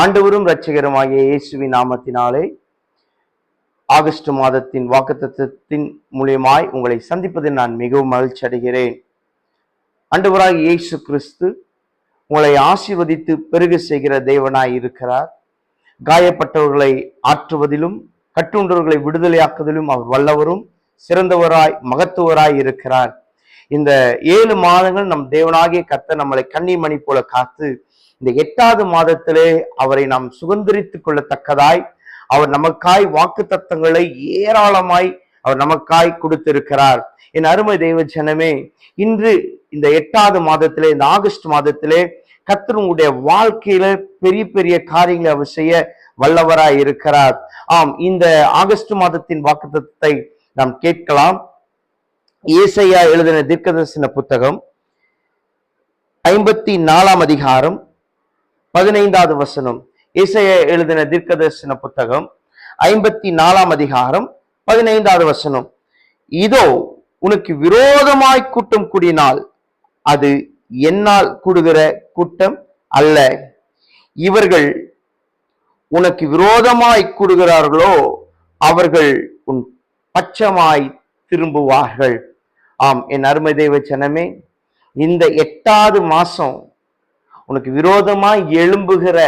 ஆண்டவரும் இரட்சகருமாகிய இயேசுவின் நாமத்தினாலே ஆகஸ்ட் மாதத்தின் வாக்குத்தத்தின் மூலியமாய் உங்களை சந்திப்பதில் நான் மிகவும் மகிழ்ச்சி அடைகிறேன். ஆண்டவராக இயேசு கிறிஸ்து உங்களை ஆசிர்வதித்து பெருக செய்கிற தேவனாய் இருக்கிறார். காயப்பட்டவர்களை ஆற்றுவதிலும் கட்டுண்டவர்களை விடுதலையாக்குவதிலும் அவர் வல்லவரும் சிறந்தவராய் மகத்துவராய் இருக்கிறார். இந்த ஏழு மாதங்கள் நம் தேவனாகிய கத்த நம்மளை கன்னிமணி போல காத்து இந்த எட்டாவது மாதத்திலே அவரை நாம் சுதந்திரித்துக் கொள்ளத்தக்கதாய் அவர் நமக்காய் வாக்கு தத்தங்களை ஏராளமாய் அவர் நமக்காய் கொடுத்திருக்கிறார். என் அருமை தெய்வ ஜனமே இன்று இந்த எட்டாவது மாதத்திலே இந்த ஆகஸ்ட் மாதத்திலே கர்த்தர் உங்களுடைய வாழ்க்கையில பெரிய பெரிய காரியங்களை அவர் செய்ய வல்லவராய் இருக்கிறார். ஆம் இந்த ஆகஸ்ட் மாதத்தின் வாக்குத்தத்தை நாம் கேட்கலாம். ஏசையா எழுதின தீர்க்கதரிசன புத்தகம் ஐம்பத்தி நாலாம் அதிகாரம் பதினைந்தாவது வசனம். இசைய எழுதின தீர்க்கதரிசன புத்தகம் ஐம்பத்தி நாலாம் அதிகாரம் பதினைந்தாவது வசனம். இதோ உனக்கு விரோதமாய் கூட்டம் கூடினால் அது என்னால் கூடுகிற கூட்டம் அல்ல. இவர்கள் உனக்கு விரோதமாய் கூடுகிறார்களோ அவர்கள் உன் பட்சமாய் திரும்புவார்கள். ஆம் என் அருமை தெய்வ ஜனமே இந்த எட்டாவது மாசம் உனக்கு விரோதமாய் எழும்புகிற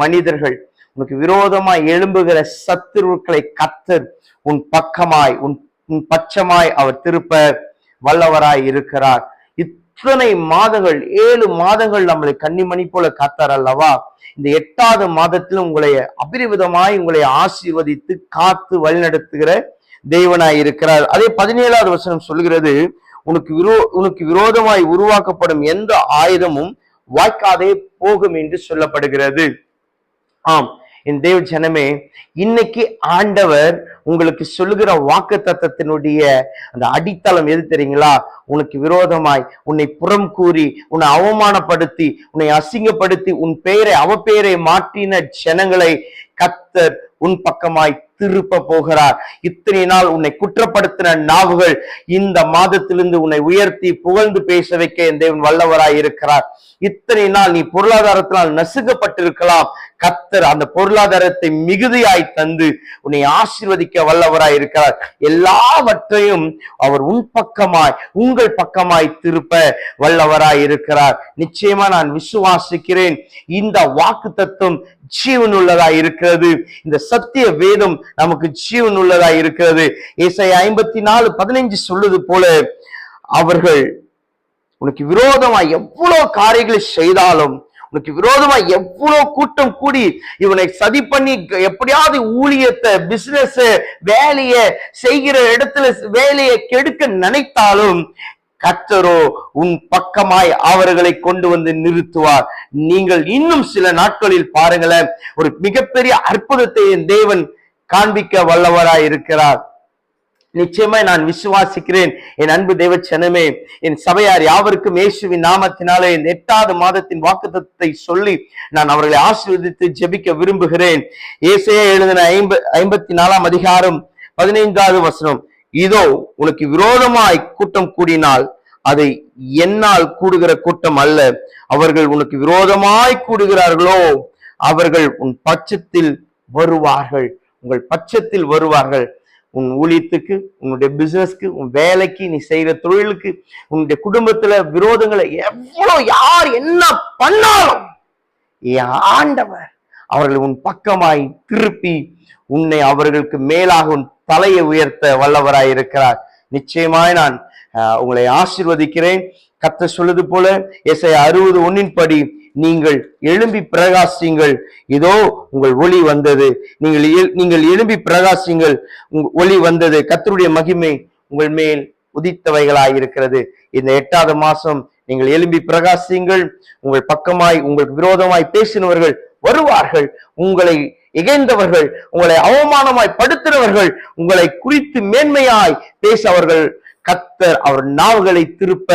மனிதர்கள் உனக்கு விரோதமாய் எழும்புகிற சத்துருக்களை கத்தர் உன் பக்கமாய் உன் உன் பட்சமாய் அவர் திருப்ப வல்லவராய் இருக்கிறார். இத்தனை மாதங்கள் ஏழு மாதங்கள் நம்மளை கன்னிமணி போல காத்தார் அல்லவா? இந்த எட்டாவது மாதத்தில் உங்களை அபரிவிதமாய் உங்களை ஆசீர்வதித்து காத்து வழிநடத்துகிற தெய்வனாய் இருக்கிறார். அதே பதினேழாவது வசனம் சொல்கிறது உனக்கு விரோ உனக்கு விரோதமாய் உருவாக்கப்படும் எந்த ஆயுதமும் வாய்க்காதே போகும் என்று சொல்லப்படுகிறது. ஆம் என் தேவ ஜனமே இன்னைக்கு ஆண்டவர் உங்களுக்கு சொல்லுகிற வாக்கு தத்தத்தினுடைய அந்த அடித்தளம் எது தெரியுங்களா? உனக்கு விரோதமாய் உன்னை புறம் கூறி உன்னை அவமானப்படுத்தி உன்னை அசிங்கப்படுத்தி உன் பெயரை அவ பெயரை மாற்றின ஜனங்களை கத் கர்த்தர் உன் பக்கமாய் திருப்ப போகிறார். இத்தனை நாள் உன்னை குற்றப்படுத்தின நாவுகள் இந்த மாதத்திலிருந்து உன்னை உயர்த்தி புகழ்ந்து பேச வைக்க என் தேவன் வல்லவராய் இருக்கிறார். இத்தனை நாள் நீ பொருளாதாரத்தினால் நசுக்கப்பட்டிருக்கலாம். கத்தர் அந்த பொருளாதாரத்தை மிகுதியாய் தந்து உன்னை ஆசீர்வதிக்க வல்லவராய் இருக்கிறார். எல்லாவற்றையும் அவர் உன் பக்கமாய் உங்கள் பக்கமாய் திருப்ப வல்லவராய் இருக்கிறார். நிச்சயமா நான் விசுவாசிக்கிறேன். இந்த வாக்கு தத்துவம் ஜீவனுள்ளதாய் இருக்கிறது. இந்த சத்திய வேதம் நமக்கு ஜீவன் உள்ளதா இருக்கிறது. இசை ஐம்பத்தி நாலு பதினைஞ்சு சொல்லுது போல அவர்கள் உனக்கு விரோதமா எவ்வளவு காரியங்களை செய்தாலும் உனக்கு விரோதமா எவ்வளவு கூட்டம் கூடி இவனை சதி பண்ணி எப்படியாவது ஊழியத்தை பிசினஸ் வேலைய செய்கிற இடத்துல வேலையை கெடுக்க நினைத்தாலும் கத்தரோ உன் பக்கமாய் அவர்களை கொண்டு வந்து நிறுத்துவார். நீங்கள் இன்னும் சில நாட்களில் பாருங்களேன் ஒரு மிகப்பெரிய அற்புதத்தை என் தேவன் காண்பிக்க வல்லவராய் இருக்கிறார். நிச்சயமாய் நான் விசுவாசிக்கிறேன். என் அன்பு தெய்வ சனமே என் சபையார் யாவருக்கும் இயேசுவின் நாமத்தினாலே இந்த எட்டாவது மாதத்தின் வாக்குத்தத்தை சொல்லி நான் அவர்களை ஆசீர்வதித்து ஜெபிக்க விரும்புகிறேன். இயேசையே எழுதின ஐம்ப ஐம்பத்தி நாலாம் அதிகாரம் பதினைந்தாவது வசனம். இதோ உனக்கு விரோதமாய் கூட்டம் கூடினால் அதை என்னால் கூடுகிற கூட்டம் அல்ல. அவர்கள் உனக்கு விரோதமாய் கூடுகிறார்களோ அவர்கள் உன் பட்சத்தில் வருவார்கள். உங்கள் பட்சத்தில் வருவார்கள். உன் ஊழியத்துக்கு உன்னுடைய பிசினஸ்க்கு உன் வேலைக்கு நீ செய்யற தொழிலுக்கு உன்னுடைய குடும்பத்துல விரோதங்களை எவ்வளவு யார் என்ன பண்ணாலும் ஆண்டவர் அவர்கள் உன் பக்கமாய் திருப்பி உன்னை அவர்களுக்கு மேலாக உன் தலையை உயர்த்த வல்லவராய் இருக்கிறார். நிச்சயமாய் நான் உங்களை ஆசிர்வதிக்கிறேன். கத்த சொல்லுது போல எஸ்ஐ அறுபது ஒன்னின் படி நீங்கள் எழும்பி பிரகாசிங்கள். இதோ உங்கள் ஒளி வந்தது. நீங்கள் நீங்கள் எழும்பி பிரகாசிங்கள். ஒளி வந்தது. கத்தருடைய மகிமை உங்கள் மேல் உதித்தவைகளாய் இருக்கிறது. இந்த எட்டாவது மாசம் நீங்கள் எழும்பி பிரகாசிங்கள். உங்கள் பக்கமாய் உங்களுக்கு விரோதமாய் பேசினவர்கள் வருவார்கள். உங்களை இகைந்தவர்கள் உங்களை அவமானமாய் படுத்தினவர்கள் உங்களை குறித்து மேன்மையாய் பேச அவர்கள் கத்தர் அவர் நாவுகளை திருப்ப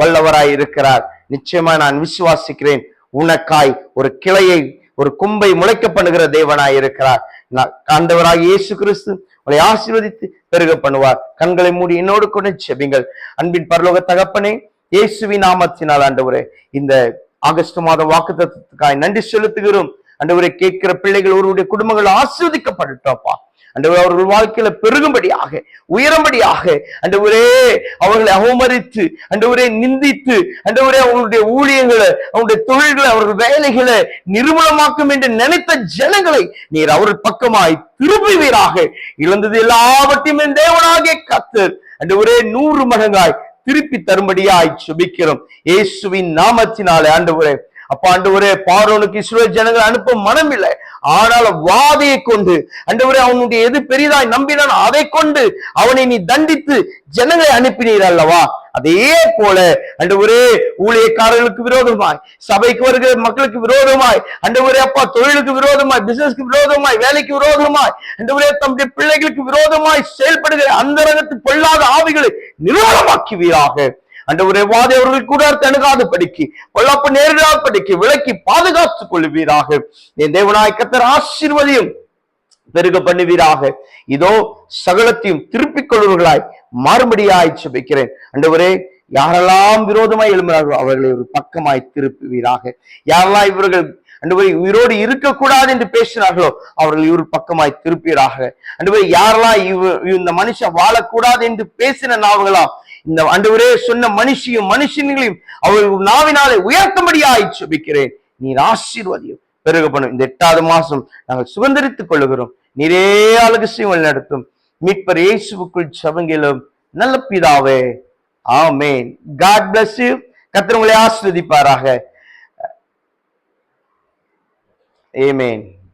வல்லவராய் இருக்கிறார். நிச்சயமா நான் விசுவாசிக்கிறேன். உனக்காய் ஒரு கிளையை ஒரு கும்பை முளைக்க பண்ணுகிற தேவனாய் இருக்கிறார். நான் ஆண்டவராக இயேசு கிறிஸ்து உங்களை ஆசீர்வதித்து பெருக பண்ணுவார். கண்களை மூடி என்னோடு கூட செபிங்கள் அன்பின் பரலோக தகப்பனே இயேசுவி நாமத்தினால் ஆண்டவரே இந்த ஆகஸ்ட் மாத வாக்குத்தத்தத்துக்காய் நன்றி செலுத்துகிறோம். அண்டவரை கேட்கிற பிள்ளைகள் அவருடைய குடும்பங்கள் ஆஸ்வதிக்கப்படட்டோப்பா அண்டவரே அவர்கள் வாழ்க்கையில பெருகும்படியாக உயரும்படியாக அண்டவரே அவர்களை அவமதித்து அண்டவரே நிந்தித்து அண்டவரே அவங்களுடைய ஊழியங்களை அவங்களுடைய தொழில்களை அவர்கள் வேலைகளை நிர்மூலமாக்கும் என்று நினைத்த ஜனங்களை நீர் அவர்கள் பக்கமாய் திரும்புவீராக இழந்தது எல்லாவற்றையும் தேவனாகிய கத்தர் அண்டவரே நூறு மடங்காய் திருப்பி தரும்படியாய் சுபிக்கிறோம். இயேசுவின் நாமத்தினாலே ஆண்டவரே. அப்பா ஒரு பார்வோனுக்கு இஸ்ரோ ஜனங்கள் அனுப்ப மனம் இல்லை ஆனாலும் வாதையை கொண்டு அண்டவரே அவனுடைய எது பெரிதாய் நம்பினான் அதை கொண்டு அவனை நீ தண்டித்து ஜனங்களை அனுப்பினீர் அல்லவா? அதே போல ஆண்டவரே ஊழியக்காரர்களுக்கு விரோதமாய் சபைக்கு வருகிற மக்களுக்கு விரோதமாய் ஆண்டவரே அப்பா தொழிலுக்கு விரோதமாய் பிசினஸ்க்கு விரோதமாய் வேலைக்கு விரோதமாய் ஆண்டவரே தம்முடைய பிள்ளைகளுக்கு விரோதமாய் செயல்படுகிற அந்த பொல்லாத ஆவிகளை நிர்வாகமாக்குவீராக அண்டவரே வாதி அவர்கள் கூட தணுகாது படிக்கு கொல்லப்ப நேரிடாத படிக்கு விலக்கி பாதுகாத்துக் கொள்வீராக. என் தேவனாய் கத்தர் ஆசீர்வதியும் பெருக பண்ணுவீராக. இதோ சகலத்தையும் திருப்பிக் கொள்வர்களாய் மாறுபடியாய் சுபிக்கிறேன் அண்டவரே யாரெல்லாம் விரோதமாய் எழும்பினார்களோ அவர்களை ஒரு பக்கமாய் திருப்புவீராக. யாரெல்லாம் இவர்கள் அன்றுபோய் உயிரோடு இருக்கக்கூடாது என்று பேசினார்களோ அவர்கள் இவர் பக்கமாய் திருப்பீராக அன்றுபோய் யாரெல்லாம் இவ இந்த மனுஷன் வாழக்கூடாது என்று பேசின நாவுகளா இந்த அன்றுவரே சொன்ன மனுஷியும் மனுஷன்களையும் அவர்கள் நாவினாலே உயர்த்தும்படியாய் சுபிக்கிறேன். நீர் ஆசீர்வாதியும் பெருகப்படும். பண்ணும் இந்த எட்டாவது மாசம் நாங்கள் சுதந்திரித்துக் கொள்ளுகிறோம். நீரே அழகுசியம் நடத்தும் மீட்பர் இயேசுவுக்குள் சவங்கிலும் நல்ல பிதாவே. ஆமேன். காட் பிளஸ் யூ கத்திரங்களை ஆஸ்வதிப்பாராக Amen.